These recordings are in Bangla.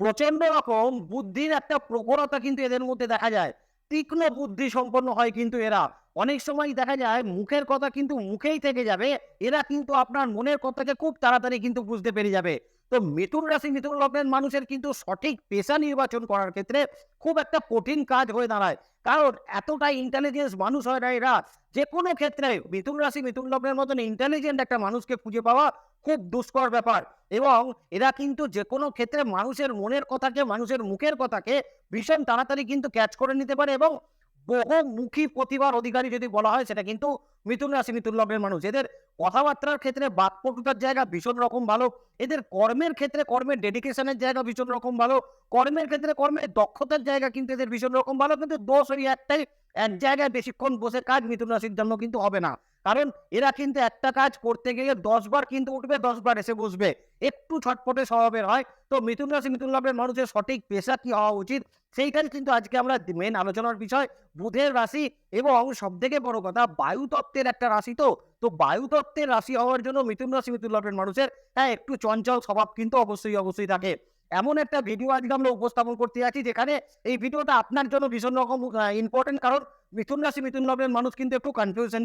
প্রচণ্ড রকম বুদ্ধির একটা প্রখরতা কিন্তু এদের মধ্যে দেখা যায়। তীক্ষ্ণ বুদ্ধি সম্পন্ন হয় কিন্তু এরা। অনেক সময় দেখা যায় মুখের কথা কিন্তু মুখেই থেকে যাবে, এরা কিন্তু আপনার মনের কথাকে খুব তাড়াতাড়ি কিন্তু বুঝতে পেরে যাবে। তো মিথুন রাশি মিথুন লগ্নের মানুষের কিন্তু সঠিক পেশা নির্বাচন করার ক্ষেত্রে খুব একটা কঠিন কাজ হয়ে দাঁড়ায়। কারণ এতটাই ইন্টেলিজেন্স মানুষ হয় না এরা। যে কোনো ক্ষেত্রে মিথুন রাশি মিথুন লগ্নের মতন ইন্টেলিজেন্ট একটা মানুষকে খুঁজে পাওয়া খুব দুষ্কর ব্যাপার। এবং এরা কিন্তু যে কোনো ক্ষেত্রে মানুষের মনের কথাকে, মানুষের মুখের কথাকে ভীষণ তাড়াতাড়ি কিন্তু ক্যাচ করে নিতে পারে এবং বহুমুখী প্রতিভার অধিকারী যদি বলা হয়, সেটা কিন্তু মিথুন রাশি, মিথুন লগ্নের মানুষ। এদের কথাবার্তার ক্ষেত্রে বাকপটুতার জায়গা ভীষণ রকম ভালো। এদের কর্মের ক্ষেত্রে কর্মের ডেডিকেশনের জায়গা ভীষণ রকম ভালো। কর্মের ক্ষেত্রে কর্মের দক্ষতার জায়গা কিন্তু এদের ভীষণ রকম ভালো। কিন্তু দোষ ওই একটাই, এক জায়গায় বেশিক্ষণ বসে কাজ মিথুন রাশির জন্য কিন্তু হবে না। কারণ এরা কিন্তু একটা কাজ করতে গেলে দশ বার কিন্তু উঠবে দশ বার এসে বসবে। একটু ছটপটে স্বভাবের হয়। তো মিথুন রাশি, মিথুন লগ্নের মানুষের সঠিক পেশা কি হওয়া উচিত? সেইটাই কিন্তু আজকে আমরা মেন আলোচনার বিষয়। বুধের রাশি এবং সব থেকে বড় কথা বায়ু তত্ত্বের একটা রাশি তো। তো বায়ু তত্ত্বের রাশি হওয়ার জন্য মিথুন রাশি, মিথুন লগ্নের মানুষের হ্যাঁ একটু চঞ্চল স্বভাব কিন্তু অবশ্যই অবশ্যই থাকে। এমন একটা ভিডিও আজকে আমরা উপস্থাপন করতে যাচ্ছি, যেখানে এই ভিডিওটা আপনার জন্য ভীষণ রকম ইম্পর্টেন্ট কারণ মিথুন রাশি, মিথুন লগ্নের মানুষ কিন্তু একটু কনফিউশন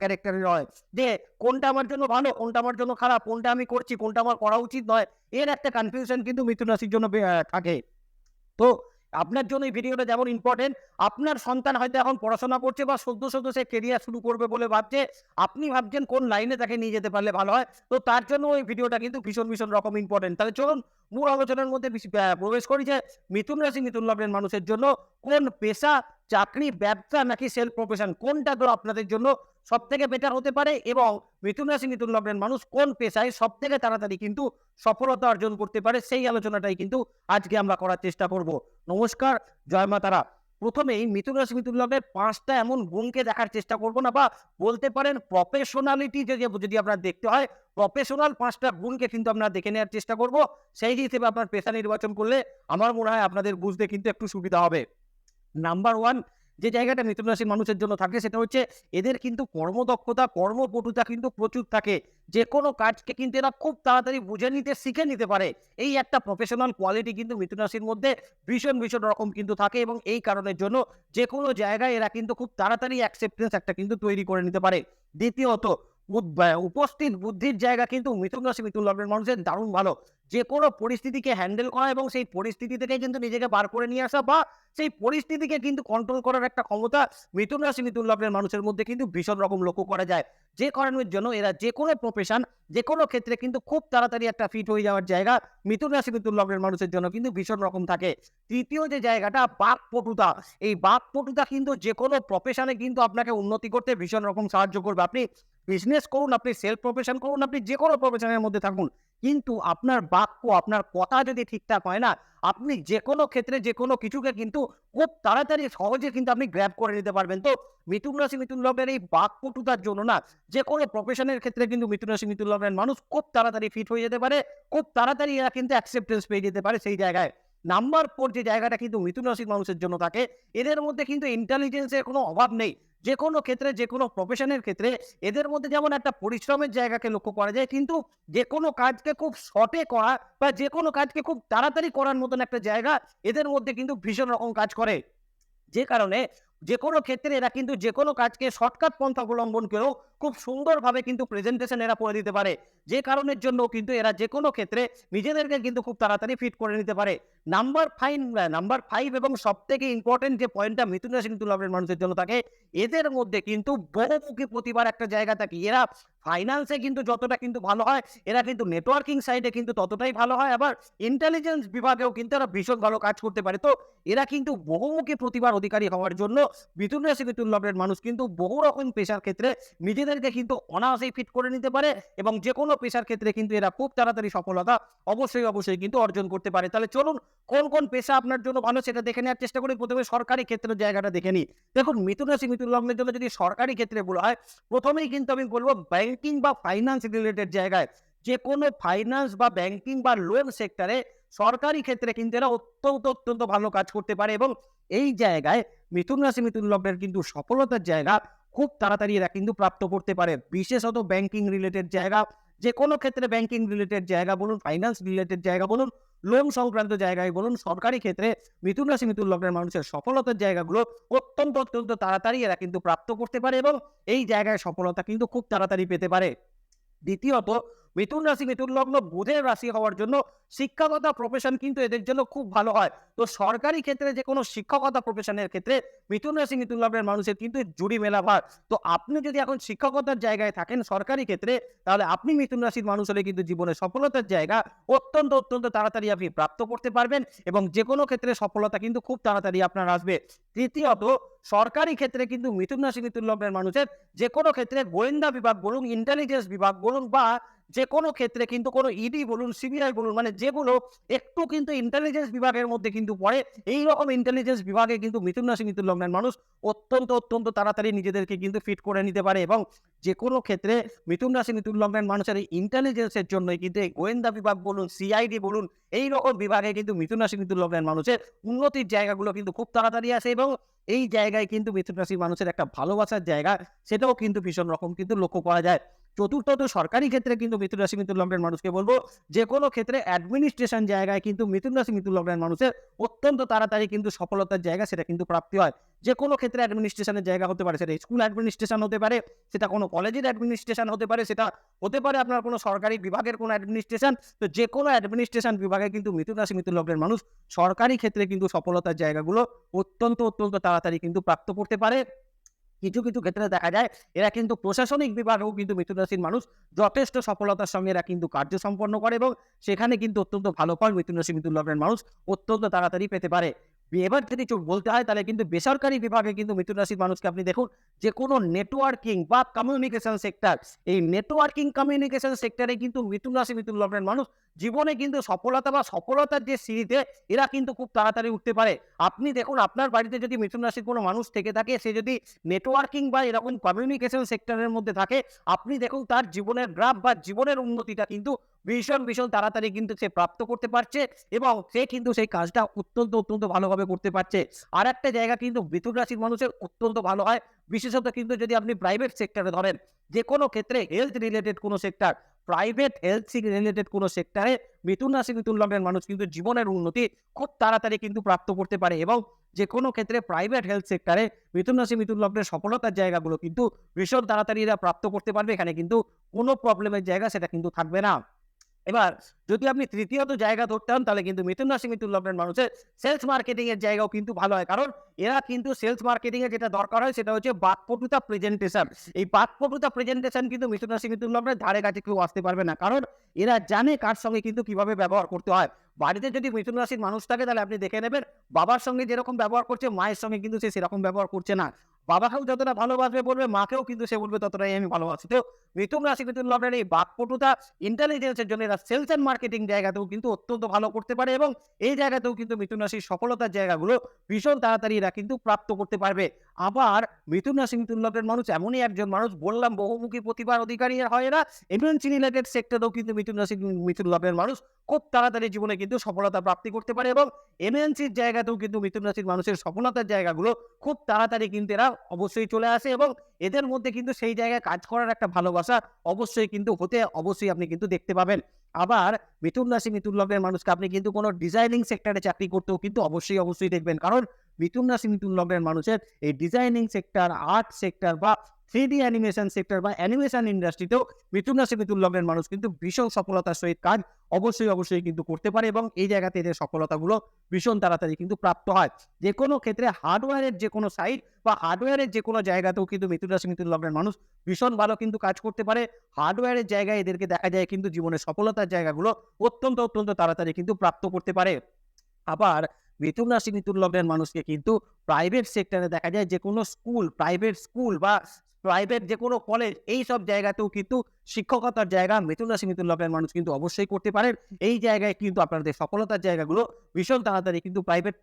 ক্যারেক্টারের হয়। যে কোনটা আমার জন্য ভালো, কোনটা আমার জন্য খারাপ, কোনটা আমি করছি, কোনটা আমার করা উচিত নয়, এর একটা কনফিউশন কিন্তু মিথুন রাশির জন্য থাকে। তো আপনার জন্য এই ভিডিওটা যেমন ইম্পর্টেন্ট আপনার সন্তান হয়তো এখন পড়াশোনা করছে বা সদ্য সদ্য সে কেরিয়ার শুরু করবে বলে ভাবছে, আপনি ভাবছেন কোন লাইনে তাকে নিয়ে যেতে পারলে ভালো হয়? তো তার জন্য ওই ভিডিওটা কিন্তু ভীষণ ভীষণ রকম ইম্পর্টেন্ট তাহলে চলুন মূল আলোচনার মধ্যে বেশি- প্রবেশ করি যে মিথুন রাশি, মিথুন লগ্নের মানুষের জন্য কোন পেশা, চাকরি, ব্যবসা নাকি সেলফ প্রফেশন কোনটা তো আপনাদের জন্য সব থেকে বেটার হতে পারে? এবং মিথুন রাশি, মিথুন লগ্নের মানুষ কোন পেশায় সব থেকে তাড়াতাড়ি কিন্তু সফলতা অর্জন করতে পারে? সেই আলোচনাটাই কিন্তু আজকে আমরা করার চেষ্টা করব। নমস্কার, জয় মা তারা। প্রথমেই মিথুন রাশি মিথুন লগ্নের পাঁচটা এমন গুণকে দেখার চেষ্টা করব না বা বলতে পারেন প্রফেশনালিটি যদি যদি আপনার দেখতে হয় প্রফেশনাল পাঁচটা গুণকে কিন্তু আপনার দেখে নেওয়ার চেষ্টা করব। সেই হিসেবে আপনার পেশা নির্বাচন করলে আমার মনে হয় আপনাদের বুঝতে কিন্তু একটু সুবিধা হবে। নাম্বার ওয়ান যে জায়গাটা মিথুন রাশির মানুষের জন্য থাকে সেটা হচ্ছে এদের কিন্তু কর্মদক্ষতা, কর্মপটুতা কিন্তু প্রচুর থাকে। যে কোনো কাজকে কিন্তু এরা খুব তাড়াতাড়ি বুঝে নিতে, শিখে নিতে পারে। এই একটা প্রফেশনাল কোয়ালিটি কিন্তু মিথুন রাশির মধ্যে ভীষণ ভীষণ রকম কিন্তু থাকে এবং এই কারণের জন্য যে কোনো জায়গায় এরা কিন্তু খুব তাড়াতাড়ি অ্যাকসেপ্টেন্স একটা কিন্তু তৈরি করে নিতে পারে। দ্বিতীয়ত উপস্থিত বুদ্ধির জায়গা কিন্তু মিথুন রাশি মিথুন লগ্নের মানুষের দারুণ ভালো। যে কোনো পরিস্থিতিকে হ্যান্ডেল করা এবং সেই পরিস্থিতি থেকে কিন্তু নিজেকে বার করে নিয়ে আসা বা সেই পরিস্থিতিকে কিন্তু কন্ট্রোল করার একটা ক্ষমতা মিথুন রাশি মিথুন লগ্নের মানুষের মধ্যে কিন্তু ভীষণ রকম লক্ষ্য করা যায়। যে কারণের জন্য এরা যে কোনো প্রফেশন যে কোনো ক্ষেত্রে কিন্তু খুব তাড়াতাড়ি একটা ফিট হয়ে যাওয়ার জায়গা মিথুন রাশি মিথুন লগ্নের মানুষের জন্য কিন্তু ভীষণ রকম থাকে। তৃতীয় যে জায়গাটা বাকপটুতা এই বাকপটুতা কিন্তু যে কোনো প্রফেশনে কিন্তু আপনাকে উন্নতি করতে ভীষণ রকম সাহায্য করবে। আপনি বিজনেস করুন, আপনি সেলফ প্রফেশন করুন, আপনি যে কোনো প্রফেশনের মধ্যে থাকুন। কিন্তু আপনার বাক্য আপনার কথা যদি ঠিকঠাক হয় না, আপনি যে কোনো ক্ষেত্রে যে কোনো কিছুকে কিন্তু খুব তাড়াতাড়ি সহজে কিন্তু আপনি গ্র্যাব করে নিতে পারবেন। তো মিথুন রাশি মিথুন লগ্নের এই বাক্যটুতার জন্য না যে কোনো প্রফেশনের ক্ষেত্রে কিন্তু মিথুন রাশি মিথুন লগ্নের মানুষ খুব তাড়াতাড়ি ফিট হয়ে যেতে পারে, খুব তাড়াতাড়ি এরা কিন্তু অ্যাকসেপ্টেন্স পেয়ে যেতে পারে সেই জায়গায়। নাম্বার ফোর যে জায়গাটা কিন্তু মিথুন রাশির মানুষের জন্য থাকে, এদের মধ্যে কিন্তু ইন্টেলিজেন্সের কোনো অভাব নেই। যে কোনো ক্ষেত্রে যে কোনো প্রফেশনের ক্ষেত্রে এদের মধ্যে যেমন একটা পরিশ্রমের জায়গাকে লক্ষ্য করা যায়, কিন্তু যে কোনো কাজকে খুব শর্টে করা বা যে কোনো কাজকে খুব তাড়াতাড়ি করার মতন একটা জায়গা এদের মধ্যে কিন্তু ভীষণ রকম কাজ করে। যে কারণে যে কোনো ক্ষেত্রে এরা কিন্তু যে কোনো কাজকে শর্টকাট পন্থা অবলম্বন করেও খুব সুন্দরভাবে কিন্তু প্রেজেন্টেশন এরা করে দিতে পারে। যে কারণের জন্য কিন্তু এরা যে কোনো ক্ষেত্রে নিজেদেরকে কিন্তু খুব তাড়াতাড়ি ফিট করে নিতে পারে। নাম্বার ফাইভ নাম্বার ফাইভ এবং সব থেকে ইম্পর্টেন্ট যে পয়েন্টটা মিথুন রাশি কিন্তু লগ্নের মানুষের জন্য থাকে, এদের মধ্যে কিন্তু বহুমুখী প্রতিভার একটা জায়গা থাকে। এরা ফাইন্যান্সে কিন্তু যতটা কিন্তু ভালো হয়, এরা কিন্তু নেটওয়ার্কিং সাইডে কিন্তু ততটাই ভালো হয়। আবার ইন্টেলিজেন্স বিভাগেও কিন্তু এরা ভীষণ ভালো কাজ করতে পারে। তো এরা কিন্তু বহুমুখী প্রতিভার অধিকারী হওয়ার জন্য মিথুন রাশি মিথুন লগ্নের মানুষ কিন্তু বহু রকম পেশার ক্ষেত্রে নিজেদেরকে কিন্তু অনায়াসেই ফিট করে নিতে পারে এবং যে কোনো পেশার ক্ষেত্রে কিন্তু এরা খুব তাড়াতাড়ি সফলতা অবশ্যই অবশ্যই কিন্তু অর্জন করতে পারে। তাহলে চলুন, কোন কোন পেশা আপনার জন্য ভালো সেটা দেখে নেওয়ার চেষ্টা করি। প্রথমে সরকারি ক্ষেত্রের জায়গাটা দেখে নিই। দেখুন, মিথুন রাশি, মিথুন লগ্নের জন্য যদি সরকারি ক্ষেত্রে বলা হয়, প্রথমেই কিন্তু আমি বলব ব্যাংকিং বা ফাইন্যান্স রিলেটেড জায়গায় যে কোনো ফাইন্যান্স বা ব্যাংকিং বা লোন সেক্টরে সরকারি ক্ষেত্রে কিন্তু এরা অত্যন্ত অত্যন্ত ভালো কাজ করতে পারে এবং এই জায়গায় মিথুন রাশি, মিথুন লগ্নের কিন্তু সফলতার জায়গা খুব তাড়াতাড়ি এরা কিন্তু প্রাপ্ত করতে পারে। বিশেষত ব্যাংকিং রিলেটেড জায়গা যে কোনো ক্ষেত্রে ব্যাংকিং রিলেটেড জায়গা বলুন ফাইন্যান্স রিলেটেড জায়গা বলুন লোন সংক্রান্ত জায়গায় বলুন, সরকারি ক্ষেত্রে মিথুন রাশি মিথুন লগ্নের মানুষের সফলতার জায়গাগুলো অত্যন্ত অত্যন্ত তাড়াতাড়ি এরা কিন্তু প্রাপ্ত করতে পারে এবং এই জায়গায় সফলতা কিন্তু খুব তাড়াতাড়ি পেতে পারে। দ্বিতীয়ত মিথুন রাশি, মিথুন লগ্ন, বুধের রাশি হওয়ার জন্য শিক্ষকতা প্রফেশন কিন্তু এদের জন্য খুব ভালো হয়। তো সরকারি ক্ষেত্রে যে কোনো শিক্ষকতা প্রফেশনের ক্ষেত্রে মিথুন রাশি, মিথুন লগ্নের মানুষের কিন্তু জুড়ি মেলা ভার। তো আপনি যদি এখন শিক্ষকতার জায়গায় থাকেন সরকারি ক্ষেত্রে, তাহলে আপনি মিথুন রাশির মানুষ হলে কিন্তু জীবনে সফলতার জায়গা অত্যন্ত অত্যন্ত তাড়াতাড়ি আপনি প্রাপ্ত করতে পারবেন এবং যে কোনো ক্ষেত্রে সফলতা কিন্তু খুব তাড়াতাড়ি আপনার আসবে। তৃতীয়ত, সরকারি ক্ষেত্রে কিন্তু মিথুন রাশি, মিথুন লগ্নের মানুষের যে কোনো ক্ষেত্রে গোয়েন্দা বিভাগ বলুন ইন্টেলিজেন্স বিভাগ বলুন বা যে কোনো ক্ষেত্রে কিন্তু কোনো ইডি বলুন সিবিআই বলুন মানে যেগুলো একটু কিন্তু ইন্টেলিজেন্স বিভাগের মধ্যে কিন্তু পড়ে এই রকম ইন্টেলিজেন্স বিভাগে কিন্তু মিথুন রাশি, মিথুন লগ্নের মানুষ অত্যন্ত অত্যন্ত তাড়াতাড়ি নিজেদেরকে কিন্তু ফিট করে নিতে পারে এবং যে কোনো ক্ষেত্রে মিথুন রাশি, মিথুন লগ্নের মানুষের এই ইন্টেলিজেন্সের জন্যই কিন্তু এই গোয়েন্দা বিভাগ বলুন সিআইডি বলুন এই রকম বিভাগে কিন্তু মিথুন রাশি, মিথুন লগ্নের মানুষের উন্নতির জায়গাগুলো কিন্তু খুব তাড়াতাড়ি আসে এবং এই জায়গায় কিন্তু মিথুন রাশির মানুষের একটা ভালোবাসার জায়গা, সেটাও কিন্তু ভীষণ রকম কিন্তু লক্ষ্য করা যায়। চতুর্থত সরকারি ক্ষেত্রে কিন্তু মিথুন রাশি মিথুন লগ্নের মানুষকে বলব যে কোনো ক্ষেত্রে অ্যাডমিনিস্ট্রেশন জায়গায় কিন্তু মিথুন রাশি মিথুন লগ্নের মানুষের অত্যন্ত তাড়াতাড়ি কিন্তু সফলতার জায়গা সেটা কিন্তু প্রাপ্তি হয়। যে কোনো ক্ষেত্রে অ্যাডমিনিস্ট্রেশনের জায়গা হতে পারে, সেটা স্কুল অ্যাডমিনিস্ট্রেশন হতে পারে, সেটা কোনো কলেজের অ্যাডমিনিস্ট্রেশন হতে পারে, সেটা হতে পারে আপনার কোনো সরকারি বিভাগের কোনো অ্যাডমিনিস্ট্রেশন তো যে কোনো অ্যাডমিনিস্ট্রেশন বিভাগে কিন্তু মিথুন রাশি মিথুন লগ্নের মানুষ সরকারি ক্ষেত্রে কিন্তু সফলতার জায়গাগুলো অত্যন্ত অত্যন্ত তাড়াতাড়ি কিন্তু প্রাপ্ত করতে পারে। কিছু কিছু ক্ষেত্রে দেখা যায়, এরা কিন্তু প্রশাসনিক বিভাগেও কিন্তু মিথুন রাশির মানুষ যথেষ্ট সফলতার সঙ্গে এরা কিন্তু কার্য সম্পন্ন করে এবং সেখানে কিন্তু অত্যন্ত ভালো ফল মিথুন রাশি মিথুন লগ্নের মানুষ অত্যন্ত তাড়াতাড়ি পেতে পারে। এবার যদি বলতে হয়, তাহলে কিন্তু বেসরকারি বিভাগে কিন্তু মিথুন রাশির মানুষকে আপনি দেখুন যে কোনো নেটওয়ার্কিং বা কমিউনিকেশন সেক্টর এই নেটওয়ার্কিং কমিউনিকেশন সেক্টরে কিন্তু মিথুন রাশি মিথুন লগ্নের মানুষ জীবনে কিন্তু সফলতা বা সফলতার যে সিঁড়িতে এরা কিন্তু খুব তাড়াতাড়ি উঠতে পারে। আপনি দেখুন আপনার বাড়িতে যদি মিথুন রাশির কোনো মানুষ থেকে থাকে, সে যদি নেটওয়ার্কিং বা এরকম কমিউনিকেশন সেক্টরের মধ্যে থাকে, আপনি দেখুন তার জীবনের গ্রাফ বা জীবনের উন্নতিটা কিন্তু ভীষণ ভীষণ তাড়াতাড়ি কিন্তু সে প্রাপ্ত করতে পারছে এবং সে কিন্তু সেই কাজটা অত্যন্ত অত্যন্ত ভালোভাবে করতে পারছে। আর একটা জায়গা কিন্তু মিথুন রাশির মানুষের অত্যন্ত ভালো হয়। বিশেষত কিন্তু যদি আপনি প্রাইভেট সেক্টরে ধরেন যে কোনো ক্ষেত্রে হেলথ রিলেটেড কোনো সেক্টর প্রাইভেট হেলথ রিলেটেড কোনো সেক্টরে মিথুন রাশি, মিথুন লগ্নের মানুষ কিন্তু জীবনের উন্নতি খুব তাড়াতাড়ি কিন্তু প্রাপ্ত করতে পারে এবং যে কোনো ক্ষেত্রে প্রাইভেট হেলথ সেক্টরে মিথুন রাশি, মিথুন লগ্নের সফলতার জায়গাগুলো কিন্তু ভীষণ তাড়াতাড়ি এরা প্রাপ্ত করতে পারবে। এখানে কিন্তু কোনো প্রবলেমের জায়গা সেটা কিন্তু থাকবে না। এবার যদি আপনি তৃতীয়ত জায়গা ধরতে হন, তাহলে কিন্তু মিথুন রাশি মিথুন লগ্নের মানুষের সেলস মার্কেটিং এর জায়গাও কিন্তু ভালো হয়। কারণ এরা কিন্তু সেলস মার্কেটিং এ যেটা দরকার হয়, সেটা হচ্ছে বাকপটুতা প্রেজেন্টেশন এই বাকপটুতা প্রেজেন্টেশন কিন্তু মিথুন রাশি মিথুন লগ্নের ধারে কাছে কেউ আসতে পারবে না। কারণ এরা জানে কার সঙ্গে কিন্তু কীভাবে ব্যবহার করতে হয়। বাড়িতে যদি মিথুন রাশির মানুষ থাকে, তাহলে আপনি দেখে নেবেন বাবার সঙ্গে যেরকম ব্যবহার করছে, মায়ের সঙ্গে কিন্তু সে সেরকম ব্যবহার করছে না। বাবাকেও যতটা ভালোবাসবে বলবে, মাকেও কিন্তু সে বলবে ততটাই আমি ভালোবাসি। তো মিথুন রাশি মিথুন লগ্নের এই বাকপটুতা ইন্টেলিজেন্সের জন্য এরা সেলস অ্যান্ড মার্কেটিং জায়গাতেও কিন্তু অত্যন্ত ভালো করতে পারে এবং এই জায়গাতেও কিন্তু মিথুন রাশির সফলতার জায়গাগুলো ভীষণ তাড়াতাড়ি এরা কিন্তু প্রাপ্ত করতে পারবে। আবার মিথুন রাশি মিথুন লগ্নের মানুষ এমনই একজন মানুষ, বললাম বহুমুখী প্রতিভার অধিকারী হয় না। এমএনসি রিলেটেড সেক্টরেও কিন্তু মিথুন রাশি মিথুন লগ্নের মানুষ খুব তাড়াতাড়ি জীবনে কিন্তু সফলতা প্রাপ্তি করতে পারে এবং এমএনসির জায়গাতেও কিন্তু মিথুন রাশির মানুষের সফলতার জায়গাগুলো খুব তাড়াতাড়ি কিন্তু এরা অবশ্যই চলে আসে এবং এদের মধ্যে কিন্তু সেই জায়গায় কাজ করার একটা ভালোবাসা অবশ্যই কিন্তু হতে অবশ্যই আপনি কিন্তু দেখতে পাবেন। আবার মিথুন রাশি মিথুন লগ্নের মানুষকে আপনি কিন্তু কোনো ডিজাইনিং সেক্টরে চাকরি করতেও কিন্তু অবশ্যই অবশ্যই দেখবেন। কারণ মিথুন রাশি, মিথুন লগ্নের মানুষের এই ডিজাইনিং সেক্টর আর্ট সেক্টর বা থ্রি ডি অ্যানিমেশন সেক্টর বা অ্যানিমেশন ইন্ডাস্ট্রিতেও মিথুন রাশি, মিথুন লগ্নের মানুষ কিন্তু ভীষণ সফলতার সহিত কাজ অবশ্যই অবশ্যই কিন্তু করতে পারে এবং এই জায়গাতে এদের সফলতাগুলো ভীষণ তাড়াতাড়ি কিন্তু প্রাপ্ত হয়। যে কোনো ক্ষেত্রে হার্ডওয়্যারের যে কোনো সাইট বা হার্ডওয়্যারের যে কোনো জায়গাতেও কিন্তু মিথুন রাশি, মিথুন লগ্নের মানুষ ভীষণ ভালো কিন্তু কাজ করতে পারে। হার্ডওয়্যারের জায়গায় এদেরকে দেখা যায় কিন্তু জীবনের সফলতার জায়গাগুলো অত্যন্ত অত্যন্ত তাড়াতাড়ি কিন্তু প্রাপ্ত করতে পারে। আবার মিথুন রাশি মিথুন মানুষকে কিন্তু প্রাইভেট সেক্টরে দেখা যায় যে কোনো স্কুল প্রাইভেট স্কুল বা প্রাইভেট যে কোনো কলেজ এই সব জায়গাতেও কিন্তু শিক্ষকতার জায়গা, মিথুন রাশি, মিথুন লগ্নের মানুষ কিন্তু অবশ্যই করতে পারেন। এই জায়গায় কিন্তু আপনাদের সফলতার জায়গাগুলো ভীষণ তাড়াতাড়ি কিন্তু প্রাইভেট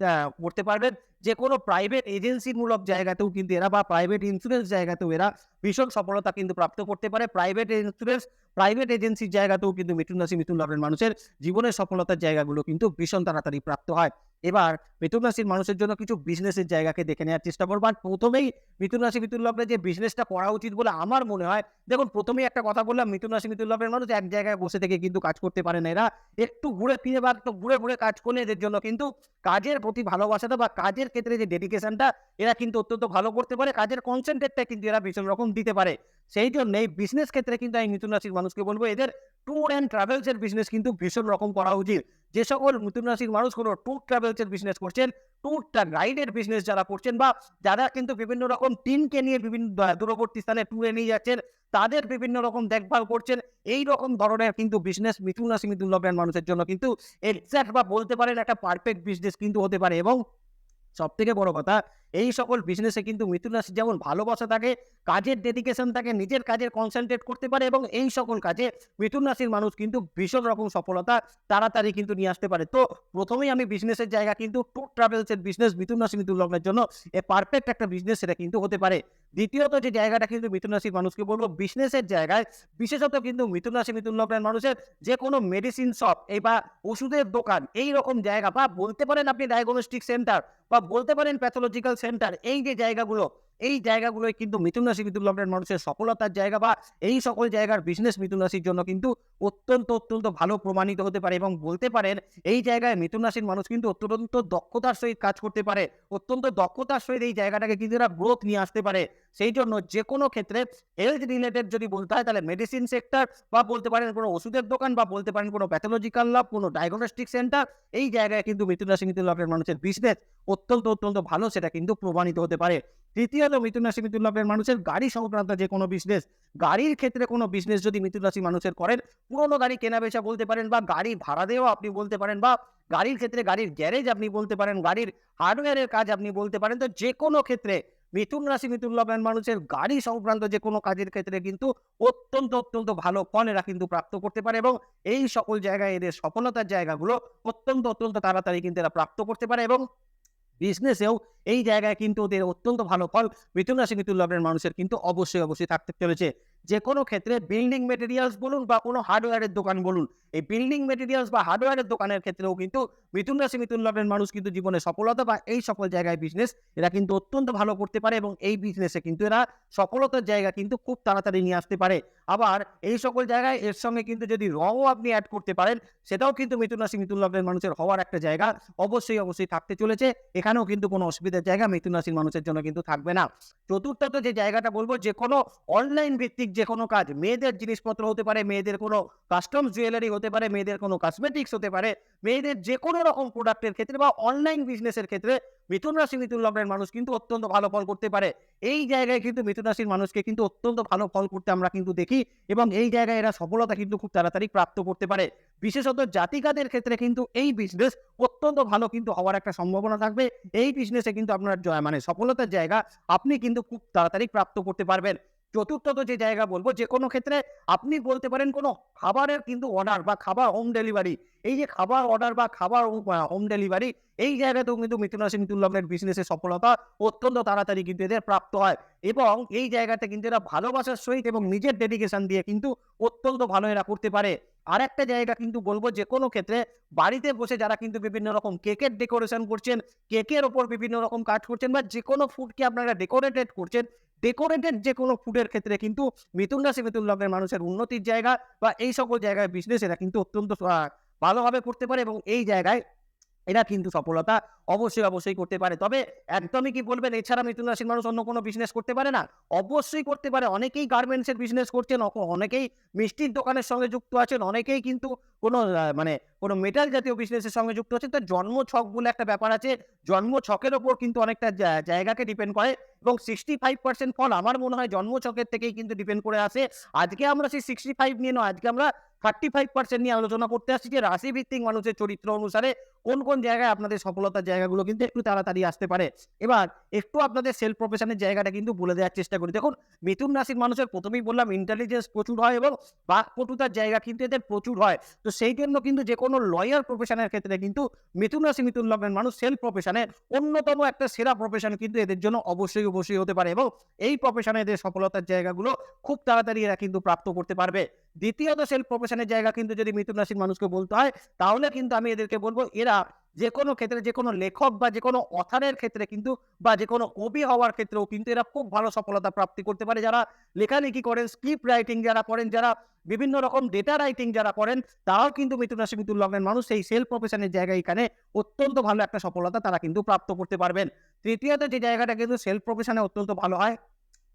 করতে পারবেন। যে কোনো প্রাইভেট এজেন্সিমূলক জায়গাতেও কিন্তু এরা বা প্রাইভেট ইন্স্যুরেন্স জায়গাতেও এরা ভীষণ সফলতা কিন্তু প্রাপ্ত করতে পারে। প্রাইভেট ইন্স্যুরেন্স প্রাইভেট এজেন্সির জায়গাতেও কিন্তু মিথুন রাশি, মিথুন লগ্নের মানুষের জীবনের সফলতার জায়গাগুলো কিন্তু ভীষণ তাড়াতাড়ি প্রাপ্ত হয়। এবার মিথুন রাশির মানুষের জন্য কিছু বিজনেসের জায়গাকে দেখে নেওয়ার চেষ্টা করব। আর প্রথমেই মিথুন রাশি, মিথুন লগ্নের যে বিজনেসটা করা উচিত বলে আমার মনে হয়, দেখুন প্রথমেই একটা কথা বললাম, মিথুন রাশি, মিথুন লগ্নের মানুষ এক জায়গায় বসে থেকে কিন্তু কাজ করতে পারে না। এরা একটু ঘুরে ফিরে বা একটু ঘুরে ঘুরে কাজ করলে এদের জন্য কিন্তু কাজের প্রতি ভালোবাসাটা বা কাজের ক্ষেত্রে যে ডেডিকেশনটা এরা কিন্তু অত্যন্ত ভালো করতে পারে। কাজের কনসেন্ট্রেটটা কিন্তু এরা ভীষণ রকম দিতে পারে। সেই জন্য এই বিজনেস ক্ষেত্রে কিন্তু আমি মিথুন রাশির মানুষকে বলব, এদের ট্যুর অ্যান্ড ট্রাভেলসের বিজনেস কিন্তু ভীষণ রকম করা উচিত। যে সকল মিথুন রাশির মানুষ কোনো ট্যুর ট্রাভেলস এর বিজনেস করছেন ট্যুরটা গাইডের বিজনেস যারা করছেন বা যারা কিন্তু বিভিন্ন রকম টিমকে নিয়ে বিভিন্ন দূরবর্তী স্থানে ট্যুরে নিয়ে যাচ্ছেন, তাদের বিভিন্ন রকম দেখভাল করছেন, এই রকম ধরনের কিন্তু বিজনেস মিথুন রাশি, মিথুন লগ্নের মানুষের জন্য কিন্তু এক্সাক্ট বা বলতে পারেন একটা পারফেক্ট বিজনেস কিন্তু হতে পারে এবং সব থেকে বড় কথা এই সকল বিজনেসে কিন্তু মিথুন রাশি যেমন ভালোবাসা থাকে, কাজের ডেডিকেশন থাকে, নিজের কাজের কনসেন্ট্রেট করতে পারে এবং এই সকল কাজে মিথুন রাশির মানুষ কিন্তু ভীষণ রকম সফলতা তাড়াতাড়ি কিন্তু নিয়ে আসতে পারে। তো প্রথমেই আমি বিজনেসের জায়গা কিন্তু ট্যুর ট্রাভেলসের বিজনেস মিথুন রাশি মিথুন লগ্নের জন্য এ পারফেক্ট একটা বিজনেস সেটা কিন্তু হতে পারে। দ্বিতীয়ত যে জায়গাটা কিন্তু মিথুন রাশির মানুষকে বলব বিজনেসের জায়গায় বিশেষত কিন্তু মিথুন রাশি, মিথুন লগ্নের মানুষের যে কোনো মেডিসিন শপ এই বা ওষুধের দোকান এই রকম জায়গা বা বলতে পারেন আপনি ডায়াগনস্টিক সেন্টার বা বলতে পারেন প্যাথোলজিক্যাল সেন্টার এই যে জায়গাগুলো এই জায়গাগুলোয় কিন্তু মিথুন রাশি, মিথুন লগ্নের মানুষের সফলতার জায়গা বা এই সকল জায়গার বিজনেস মিথুন রাশির জন্য কিন্তু অত্যন্ত অত্যন্ত ভালো প্রমাণিত হতে পারে এবং বলতে পারেন এই জায়গায় মিথুন রাশির মানুষ কিন্তু অত্যন্ত দক্ষতার সহিত কাজ করতে পারে। অত্যন্ত দক্ষতার সহিত এই জায়গাটাকে কিন্তু এরা গ্রোথ নিয়ে আসতে পারে। সেই জন্য যে কোনো ক্ষেত্রে হেলথ রিলেটেড যদি বলতে হয়, তাহলে মেডিসিন সেক্টর বা বলতে পারেন কোনো ওষুধের দোকান বা বলতে পারেন কোনো প্যাথোলজিক্যাল ল্যাব কোনো ডায়াগনস্টিক সেন্টার এই জায়গায় কিন্তু মিথুন রাশি, মিথুন লগ্নের মানুষের বিজনেস অত্যন্ত অত্যন্ত ভালো সেটা কিন্তু প্রমাণিত হতে পারে। তৃতীয়ত মিথুন রাশি মিথুন লগ্নের মানুষের গাড়ি সংক্রান্ত যে কোনো বিজনেস গাড়ির ক্ষেত্রে কোনো বিজনেস যদি মিথুন রাশি মানুষের করেন, পুরোনো গাড়ি কেনা বেচা বলতে পারেন বা গাড়ি ভাড়া দেওয়া আপনি বলতে পারেন বা গাড়ির ক্ষেত্রে গাড়ির গ্যারেজ আপনি বলতে পারেন, গাড়ির হার্ডওয়্যারের কাজ আপনি বলতে পারেন, তো যে কোনো ক্ষেত্রে মিথুন রাশি মিথুন লগ্নের মানুষের গাড়ি সংক্রান্ত যে কোনো কাজের ক্ষেত্রে কিন্তু অত্যন্ত অত্যন্ত ভালো ফল এরা কিন্তু প্রাপ্ত করতে পারে এবং এই সকল জায়গায় এদের সফলতার জায়গাগুলো অত্যন্ত অত্যন্ত তাড়াতাড়ি কিন্তু এরা প্রাপ্ত করতে পারে এবং বিজনেসেও এই জায়গায় কিন্তু ওদের অত্যন্ত ভালো। ফল মিথুন রাশি মিথুন লগ্নের মানুষের কিন্তু অবশ্যই অবশ্যই থাকতে চলেছে। যে কোনো ক্ষেত্রে বিল্ডিং মেটেরিয়ালস বলুন বা কোনো হার্ডওয়্যারের দোকান বলুন, এই বিল্ডিং মেটেরিয়ালস বা হার্ডওয়্যারের দোকানের ক্ষেত্রেও কিন্তু মিথুন রাশি, মিথুন লগ্নের মানুষ কিন্তু জীবনে সফলতা বা এই সকল জায়গায় বিজনেস এরা কিন্তু অত্যন্ত ভালো করতে পারে এবং এই বিজনেসে কিন্তু এরা সফলতার জায়গা কিন্তু খুব তাড়াতাড়ি নিয়ে আসতে পারে। আবার এই সকল জায়গায় এর সঙ্গে কিন্তু যদি রঙও আপনি অ্যাড করতে পারেন, সেটাও কিন্তু মিথুন রাশি, মিথুন লগ্নের মানুষের হওয়ার একটা জায়গা অবশ্যই অবশ্যই থাকতে চলেছে। এখানেও কিন্তু কোনো অসুবিধার জায়গা মিথুন রাশির মানুষের জন্য কিন্তু থাকবে না। চতুর্থত যে জায়গাটা বলব, যে কোনো অনলাইন ভিত্তিক যে কোনো কাজ। মেয়েদের জিনিসপত্র হতে পারে, মেয়েদের কোনো কাস্টমস জুয়েলারি হতে পারে, মেয়েদের কোনো কসমেটিক্স হতে পারে, মেয়েদের যে কোনো রকম প্রোডাক্টের ক্ষেত্রে বা অনলাইন বিজনেসের ক্ষেত্রে মিথুন রাশি মিথুন লগ্নের মানুষ কিন্তু অত্যন্ত ভালো ফল করতে পারে। এই জায়গায় কিন্তু মিথুন রাশির মানুষকে কিন্তু অত্যন্ত ভালো ফল করতে আমরা কিন্তু দেখি এবং এই জায়গায় এরা সফলতা কিন্তু খুব তাড়াতাড়ি প্রাপ্ত করতে পারে। বিশেষত জাতিকাদের ক্ষেত্রে কিন্তু এই বিজনেস অত্যন্ত ভালো কিন্তু হওয়ার একটা সম্ভাবনা থাকবে। এই বিজনেসে কিন্তু আপনার মানে সফলতার জায়গা আপনি কিন্তু খুব তাড়াতাড়ি প্রাপ্ত করতে পারবেন। চতুর্থত যে জায়গা বলব, যে কোনো ক্ষেত্রে আপনি বলতে পারেন কোনো খাবারের কিন্তু অর্ডার বা খাবার হোম ডেলিভারি এই যে খাবার অর্ডার বা খাবার হোম ডেলিভারি এই জায়গাতেও কিন্তু মিথুন রাশি, মিথুন লগ্নের বিজনেসের সফলতা অত্যন্ত তাড়াতাড়ি কিন্তু এদের প্রাপ্ত হয়। এবং এই জায়গাতে কিন্তু এরা ভালোবাসার সহিত এবং নিজের ডেডিকেশন দিয়ে কিন্তু অত্যন্ত ভালো এরা করতে পারে। আর একটা জায়গা কিন্তু বলব, যে কোনো ক্ষেত্রে বাড়িতে বসে যারা কিন্তু বিভিন্ন রকম কেকের ডেকোরেশন করছেন কেকের ওপর বিভিন্ন রকম কাজ করছেন বা যে কোনো ফুডকে আপনারা ডেকোরেটেড করছেন ডেকোরেটেড যে কোনো ফুডের ক্ষেত্রে কিন্তু মিথুন রাশি, মিথুন লগ্নের মানুষের উন্নতির জায়গা বা এই সকল জায়গায় বিজনেস এরা কিন্তু অত্যন্ত ভালোভাবে করতে পারে এবং এই জায়গায় এরা কিন্তু সফলতা অবশ্যই অবশ্যই করতে পারে। তবে একদমই কি বলবেন, এছাড়া মিথুন রাশির মানুষ অন্য কোনো বিজনেস করতে পারে না? অবশ্যই করতে পারে। অনেকেই গার্মেন্টসের বিজনেস করছেন, অনেকেই মিষ্টির দোকানের সঙ্গে যুক্ত আছেন, অনেকেই কিন্তু কোনো মানে কোনো মেটাল জাতীয় বিজনেসের সঙ্গে যুক্ত আছেন তো জন্ম ছক বলে একটা ব্যাপার আছে। জন্ম ছকের ওপর কিন্তু অনেকটা জায়গাকে ডিপেন্ড করে এবং সিক্সটি ফাইভ পার্সেন্ট ফল আমার মনে হয় জন্ম ছকের থেকেই কিন্তু ডিপেন্ড করে আসে। আজকে আমরা সেই সিক্সটি ফাইভ নিয়ে নয়, আজকে আমরা থার্টি ফাইভ পার্সেন্ট নিয়ে আলোচনা করতে আসছি যে রাশি ভিত্তিক মানুষের চরিত্র অনুসারে কোন কোন জায়গায় আপনাদের সফলতার জায়গাগুলো কিন্তু একটু তাড়াতাড়ি আসতে পারে। এবার একটু আপনাদের সেলফ প্রফেশনের জায়গাটা কিন্তু বলে দেওয়ার চেষ্টা করি। দেখুন, মিথুন রাশির মানুষের প্রথমেই বললাম ইন্টেলিজেন্স প্রচুর হয় এবং বাকপটুতার জায়গা কিন্তু এদের প্রচুর হয়। তো সেই জন্য কিন্তু যে কোনো লয়ার প্রফেশনের ক্ষেত্রে কিন্তু মিথুন রাশি, মিথুন লগ্নের মানুষ সেলফ প্রফেশনে অন্যতম একটা সেরা প্রফেশন কিন্তু এদের জন্য অবশ্যই অবশ্যই হতে পারে এবং এই প্রফেশনে এদের সফলতার জায়গাগুলো খুব তাড়াতাড়ি এরা কিন্তু প্রাপ্ত করতে পারবে। দ্বিতীয়ত সেলফ প্রফেশনের জায়গা কিন্তু যদি মিথুন রাশির মানুষকে বলতে হয়, তাহলে কিন্তু আমি এদেরকে বলব এরা এরা যে কোনো ক্ষেত্রে যে কোনো লেখক বা যে কোনো অথারের ক্ষেত্রে কিন্তু বা যে কোনো কবি হওয়ার ক্ষেত্রেও কিন্তু এরা খুব ভালো সফলতা প্রাপ্তি করতে পারে। যারা লেখালেখি করেন স্ক্রিপ্ট রাইটিং যারা করেন, যারা বিভিন্ন রকম ডেটা রাইটিং যারা করেন, তারাও কিন্তু মিথুন রাশি, মিথুন লগ্নের মানুষ। সেই সেলফ প্রফেশনের জায়গায় এখানে অত্যন্ত ভালো একটা সফলতা তারা কিন্তু প্রাপ্ত করতে পারবেন। তৃতীয়ত যে জায়গাটা কিন্তু সেলফ প্রফেশনে অত্যন্ত ভালো হয়,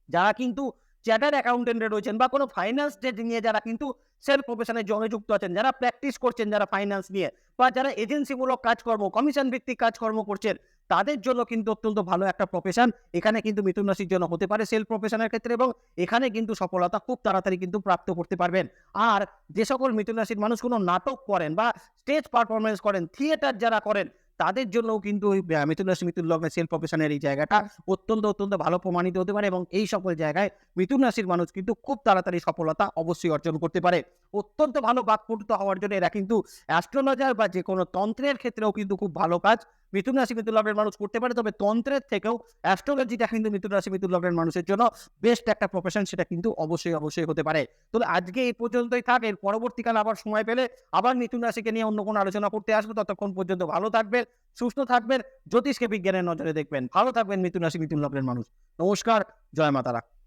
যারা কিন্তু চ্যাটার অ্যাকাউন্টেন্টে রয়েছেন বা কোনো ফাইন্যান্স নিয়ে যারা কিন্তু সেলফ প্রফেশনে জমে যুক্ত আছেন, যারা প্র্যাকটিস করছেন যারা ফাইন্যান্স নিয়ে বা যারা এজেন্সিমূলক কাজকর্ম কমিশন ভিত্তিক কাজকর্ম করছেন, তাদের জন্য কিন্তু অত্যন্ত ভালো একটা প্রফেশন এখানে কিন্তু মিথুন রাশির জন্য হতে পারে সেলফ প্রফেশনের ক্ষেত্রে এবং এখানে কিন্তু সফলতা খুব তাড়াতাড়ি কিন্তু প্রাপ্ত করতে পারবেন। আর যে সকল মিথুন রাশির মানুষ কোনো নাটক করেন বা স্টেজ পারফরমেন্স করেন থিয়েটার যারা করেন তাদের জন্যও কিন্তু ওই মিথুন রাশি মিথুন লগ্নে সেলফ প্রফেশনের এই জায়গাটা অত্যন্ত অত্যন্ত ভালো প্রমাণিত হতে পারে এবং এই সকল জায়গায় মিথুন রাশির মানুষ কিন্তু খুব তাড়াতাড়ি সফলতা অবশ্যই অর্জন করতে পারে। অত্যন্ত ভালো বাকপটুতা হওয়ার জন্য এরা কিন্তু অ্যাস্ট্রোলজার বা যে কোনো তন্ত্রের ক্ষেত্রেও কিন্তু খুব ভালো কাজ মিথুন রাশি, মিথুন লগ্নের মানুষ করতে পারে। তবে তন্ত্রের থেকেও অ্যাস্ট্রোলজিটা কিন্তু মিথুন রাশি, মিথুন লগ্নের মানুষের জন্য বেস্ট একটা প্রফেশন সেটা কিন্তু অবশ্যই অবশ্যই হতে পারে। তবে আজকে এই পর্যন্তই থাক। এর পরবর্তীকালে আবার সময় পেলে আবার মিথুন রাশিকে নিয়ে অন্য কোনো আলোচনা করতে আসব। ততক্ষণ পর্যন্ত ভালো থাকবেন, সুস্থ থাকবেন, জ্যোতিষকে বিজ্ঞানের নজরে দেখবেন। ভালো থাকবেন মিথুন রাশি, মিথুন লগ্নের মানুষ। নমস্কার, জয় মাতারা।